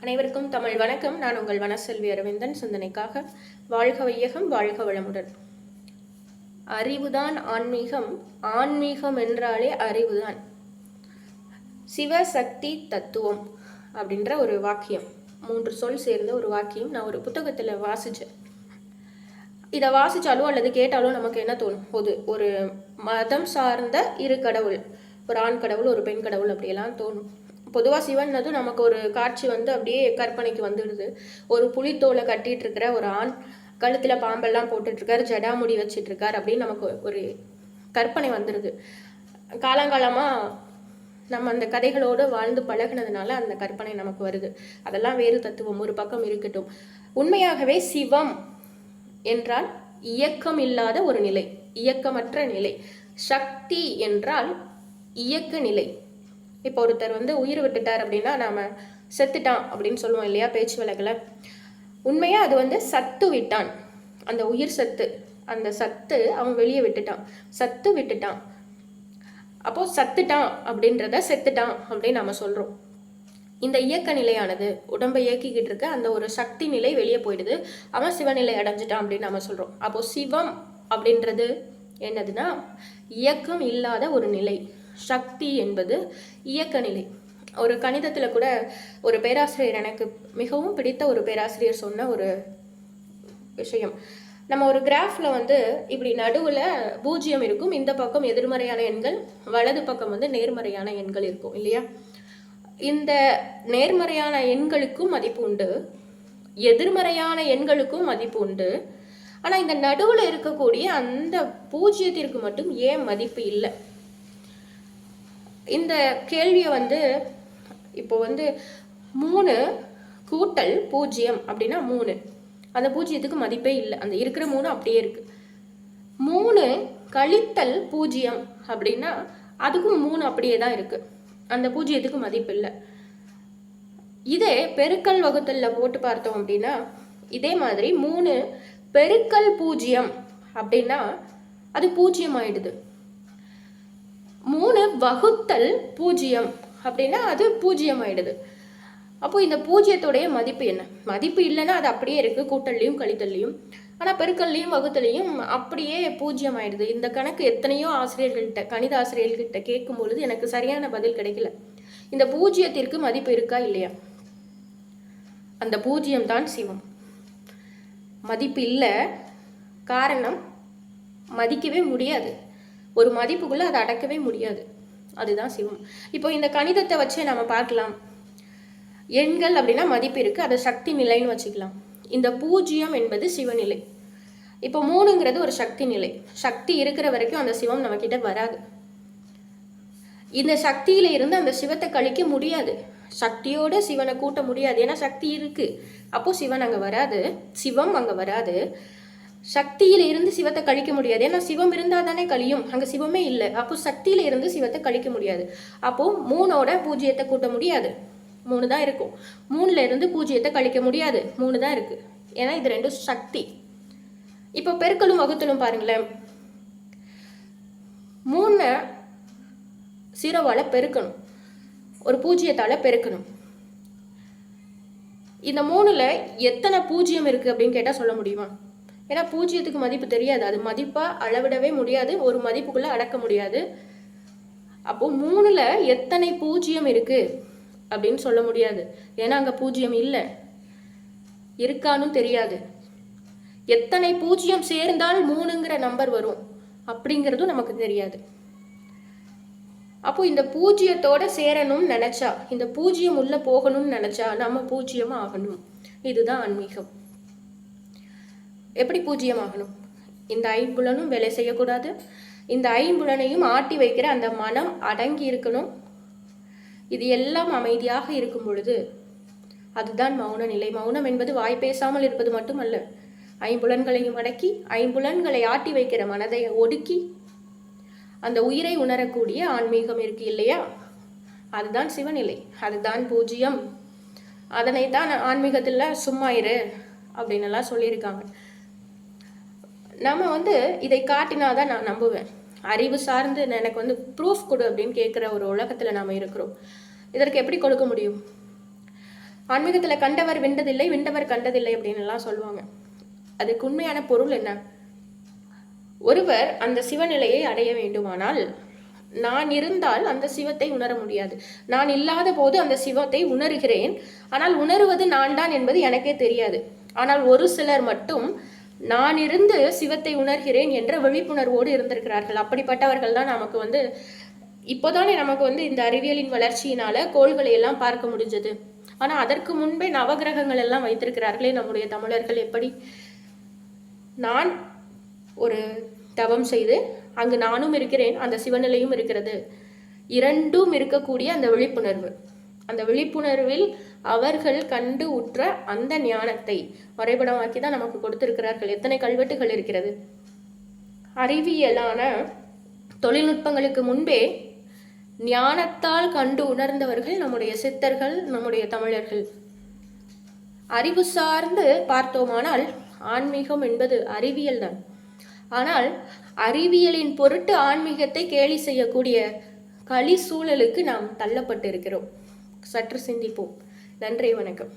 அனைவருக்கும் தமிழ் வணக்கம். நான் உங்கள் வனசெல்வி அரவிந்தன். சிந்தனைக்காக வாழ்க வையகம் வாழ்க வளமுடன். அறிவுதான் ஆன்மீகம். ஆன்மீகம் என்றாலே அறிவுதான். சிவசக்தி தத்துவம் அப்படின்ற ஒரு வாக்கியம். மூன்று சொல் சேர்ந்த ஒரு வாக்கியம் நான் ஒரு புத்தகத்தில் வாசித்தேன் இதை வாசிச்சாலோ அல்லது கேட்டாலோ நமக்கு என்ன தோணும்? போது ஒரு மதம் சார்ந்த இரு கடவுள் ஒரு ஆண் கடவுள் ஒரு பெண் கடவுள் அப்படியெல்லாம் தோணும். பொதுவாக சிவன்னதும் நமக்கு ஒரு காட்சி வந்து அப்படியே கற்பனைக்கு வந்துடுது. ஒரு புலித்தோலை கட்டிட்டு இருக்கிற ஒரு ஆண் கழுத்தில் பாம்பெல்லாம் போட்டுட்ருக்காரு ஜடாமுடி வச்சிட்டு அப்படின்னு நமக்கு ஒரு கற்பனை வந்துடுது. காலங்காலமாக நம்ம அந்த கதைகளோடு வாழ்ந்து பழகுனதுனால அந்த கற்பனை நமக்கு வருது. அதெல்லாம் வேறு தத்துவம் ஒரு பக்கம் இருக்கட்டும். உண்மையாகவே சிவம் என்றால் இயக்கம் இல்லாத ஒரு நிலை இயக்கமற்ற நிலை. சக்தி என்றால் இயக்க நிலை. இப்போ ஒருத்தர் வந்து உயிர் விட்டுட்டார் அப்படின்னா நாம் செத்துட்டான் அப்படின்னு சொல்லுவோம் இல்லையா பேச்சு வழக்கில். உண்மையாக அது வந்து சத்து விட்டான். அந்த உயிர் சத்து அந்த சத்து அவன் வெளியே விட்டுட்டான். சத்து விட்டுட்டான். அப்போ சத்துட்டான் அப்படின்றத செத்துட்டான் அப்படின்னு நம்ம சொல்கிறோம் இந்த இயக்க நிலையானது உடம்பை இயக்கிக்கிட்டு இருக்க அந்த ஒரு சக்தி நிலை வெளியே போயிடுது. அவன் சிவநிலை அடைஞ்சிட்டான் அப்படின்னு நம்ம சொல்கிறோம் அப்போ சிவம் அப்படின்றது என்னதுன்னா இயக்கம் இல்லாத ஒரு நிலை. சக்தி என்பது இயக்க நிலை. ஒரு கணிதத்தில் கூட ஒரு பேராசிரியர் எனக்கு மிகவும் பிடித்த ஒரு பேராசிரியர் சொன்ன ஒரு விஷயம். நம்ம ஒரு கிராஃபில் வந்து இப்படி நடுவில் பூஜ்ஜியம் இருக்கும் இந்த பக்கம் எதிர்மறையான எண்கள் வலது பக்கம் வந்து நேர்மறையான எண்கள் இருக்கும் இல்லையா? இந்த நேர்மறையான எண்களுக்கும் மதிப்பு உண்டு எதிர்மறையான எண்களுக்கும் மதிப்பு உண்டு. ஆனால் இந்த நடுவில் இருக்கக்கூடிய அந்த பூஜ்ஜியத்திற்கு மட்டும் ஏன் மதிப்பு இல்லை? இந்த கேள்வியை வந்து இப்போ வந்து மூணு கூட்டல் பூஜ்ஜியம் அப்படின்னா மூணு. அந்த பூஜ்ஜியத்துக்கு மதிப்பே இல்லை. அந்த இருக்கிற மூணு அப்படியே இருக்கு. மூணு கழித்தல் பூஜ்ஜியம் அப்படின்னா அதுக்கும் மூணு அப்படியே தான் இருக்கு. அந்த பூஜ்ஜியத்துக்கு மதிப்பு இல்லை. இதே பெருக்கல் வகுத்தல்ல போட்டு பார்த்தோம் அப்படின்னா இதே மாதிரி மூணு பெருக்கல் பூஜ்ஜியம் அப்படின்னா அது பூஜ்ஜியம் ஆயிடுது. மூணு வகுத்தல் பூஜ்ஜியம். அப்படின்னா அது பூஜ்ஜியம் ஆயிடுது அப்போ இந்த பூஜ்ஜியத்தோடைய மதிப்பு என்ன? மதிப்பு இல்லைன்னா அது அப்படியே இருக்கு கூட்டல்லையும் கழித்தல்லையும். ஆனால் பெருக்கல்லையும் வகுத்தலையும் அப்படியே பூஜ்ஜியம் ஆயிடுது இந்த கணக்கு எத்தனையோ ஆசிரியர்கள்கிட்ட கணித ஆசிரியர்கள்கிட்ட கேட்கும் பொழுது எனக்கு சரியான பதில் கிடைக்கல. இந்த பூஜ்ஜியத்திற்கு மதிப்பு இருக்கா இல்லையா? அந்த பூஜ்ஜியம் தான் சிவம். மதிப்பு இல்லை. காரணம் மதிக்கவே முடியாது. ஒரு மதிப்புக்குள்ளே அதை அடக்கவே முடியாது. அதுதான் சிவம். இப்போ இந்த கணிதத்தை வச்சே நம்ம பார்க்கலாம். எண்கள் அப்படின்னா மதிப்பு இருக்கு. அதை சக்தி நிலைன்னு வச்சுக்கலாம். இந்த பூஜ்ஜியம் என்பது சிவநிலை. இப்போ மூணுங்கிறது ஒரு சக்தி நிலை. சக்தி இருக்கிற வரைக்கும் அந்த சிவம் நம்ம கிட்ட வராது. இந்த சக்தியில இருந்து அந்த சிவத்தை கழிக்க முடியாது. சக்தியோட சிவனை கூட்ட முடியாது. ஏன்னா சக்தி இருக்கு. அப்போ சிவன் அங்க வராது. சிவம் அங்க வராது. சக்தியில இருந்து சிவத்தை கழிக்க முடியாது. ஏன்னா சிவம் இருந்தால் தானே கழியும். அங்கே சிவமே இல்லை. அப்போ சக்தியில இருந்து சிவத்தை கழிக்க முடியாது. அப்போ மூணோட பூஜ்ஜியத்தை கூட்ட முடியாது. மூணு தான் இருக்கும். மூணுல இருந்து பூஜ்ஜியத்தை கழிக்க முடியாது. மூணு தான் இருக்கு. ஏன்னா இது ரெண்டும் சக்தி. இப்போ பெருக்கலும் வகுத்தலும் பாருங்களேன். மூணை சீரோவால் பெருக்கணும். ஒரு பூஜ்ஜியத்தால பெருக்கணும். இந்த மூணுல எத்தனை பூஜ்ஜியம் இருக்கு அப்படின்னு கேட்டால் சொல்ல முடியுமா? ஏன்னா பூஜ்ஜியத்துக்கு மதிப்பு தெரியாது. அது மதிப்பாக அளவிடவே முடியாது. ஒரு மதிப்புக்குள்ளே அடக்க முடியாது. அப்போ மூணில் எத்தனை பூஜ்ஜியம் இருக்குது அப்படின்னு சொல்ல முடியாது. ஏன்னா அங்கே பூஜ்ஜியம் இல்லை. இருக்கானும் தெரியாது. எத்தனை பூஜ்ஜியம் சேர்ந்தால் மூணுங்கிற நம்பர் வரும் அப்படிங்கிறதும் நமக்கு தெரியாது. அப்போ இந்த பூஜ்ஜியத்தோட சேரணும்னு நினச்சா இந்த பூஜ்ஜியம் உள்ளே போகணும்னு நினச்சா நம்ம பூஜ்ஜியம் ஆகணும். இதுதான் ஆன்மீகம். எப்படி பூஜ்ஜியமாகணும் இந்த ஐம்புலனும் வேலை செய்யக்கூடாது. இந்த ஐம்புலனையும் ஆட்டி வைக்கிற அந்த மனம் அடங்கி இருக்கணும். இது எல்லாம் அமைதியாக இருக்கும் பொழுது அதுதான் மௌன நிலை. மௌனம் என்பது வாய் பேசாமல் இருப்பது மட்டுமல்ல. ஐம்புலன்களையும் அடக்கி ஐம்புலன்களை ஆட்டி வைக்கிற மனதை ஒடுக்கி அந்த உயிரை உணரக்கூடிய ஆன்மீகம் இருக்கு இல்லையா? அதுதான் சிவநிலை. அதுதான் பூஜ்ஜியம் அதனை தான் ஆன்மீகத்தில் சும்மா இரு அப்படின்னு எல்லாம் சொல்லியிருக்காங்க. நம்ம வந்து இதை காட்டினாதான் நான் நம்புவேன். அறிவு சார்ந்து எனக்கு வந்து ப்ரூஃப் கொடு அப்படின்னு கேட்குற ஒரு உலகத்தில் நாம் இருக்கிறோம். இதற்கு எப்படி கொடுக்க முடியும்? ஆன்மீகத்தில் கண்டவர் விண்டதில்லை விண்டவர் கண்டதில்லை அப்படின்னு எல்லாம் சொல்லுவாங்க. அதுக்கு உண்மையான பொருள் என்ன? ஒருவர் அந்த சிவநிலையை அடைய வேண்டுமானால் நான் இருந்தால் அந்த சிவத்தை உணர முடியாது. நான் இல்லாத போது அந்த சிவத்தை உணர்கிறேன். ஆனால் உணருவது நான் தான் என்பது எனக்கே தெரியாது. ஆனால் ஒரு சிலர் மட்டும் நான் இருந்து சிவத்தை உணர்கிறேன் என்ற விழிப்புணர்வோடு இருந்திருக்கிறார்கள். அப்படிப்பட்டவர்கள் தான் நமக்கு வந்து இப்போதானே நமக்கு வந்து இந்த அறிவியலின் வளர்ச்சியினால கோள்களை எல்லாம் பார்க்க முடிஞ்சது. ஆனால் அதற்கு முன்பே நவகிரகங்கள் எல்லாம் வைத்திருக்கிறார்களே நம்முடைய தமிழர்கள் எப்படி? நான் ஒரு தவம் செய்து அங்கு நானும் இருக்கிறேன் அந்த சிவநிலையும் இருக்கிறது. இரண்டும் இருக்கக்கூடிய அந்த விழிப்புணர்வு. அந்த விழிப்புணர்வில் அவர்கள் கண்டு உற்ற அந்த ஞானத்தை வரைபடமாக்கி தான் நமக்கு கொடுத்திருக்கிறார்கள். எத்தனை கல்வெட்டுகள் இருக்கிறது? அறிவியலான தொழில்நுட்பங்களுக்கு முன்பே ஞானத்தால் கண்டு உணர்ந்தவர்கள் நம்முடைய சித்தர்கள் நம்முடைய தமிழர்கள். அறிவு சார்ந்து பார்த்தோமானால் ஆன்மீகம் என்பது அறிவியல் தான். ஆனால் அறிவியலின் பொருட்டு ஆன்மீகத்தை கேலி செய்யக்கூடிய களி சூழலுக்கு நாம் தள்ளப்பட்டிருக்கிறோம். சற்று சிந்திப்போம். நன்றி வணக்கம்.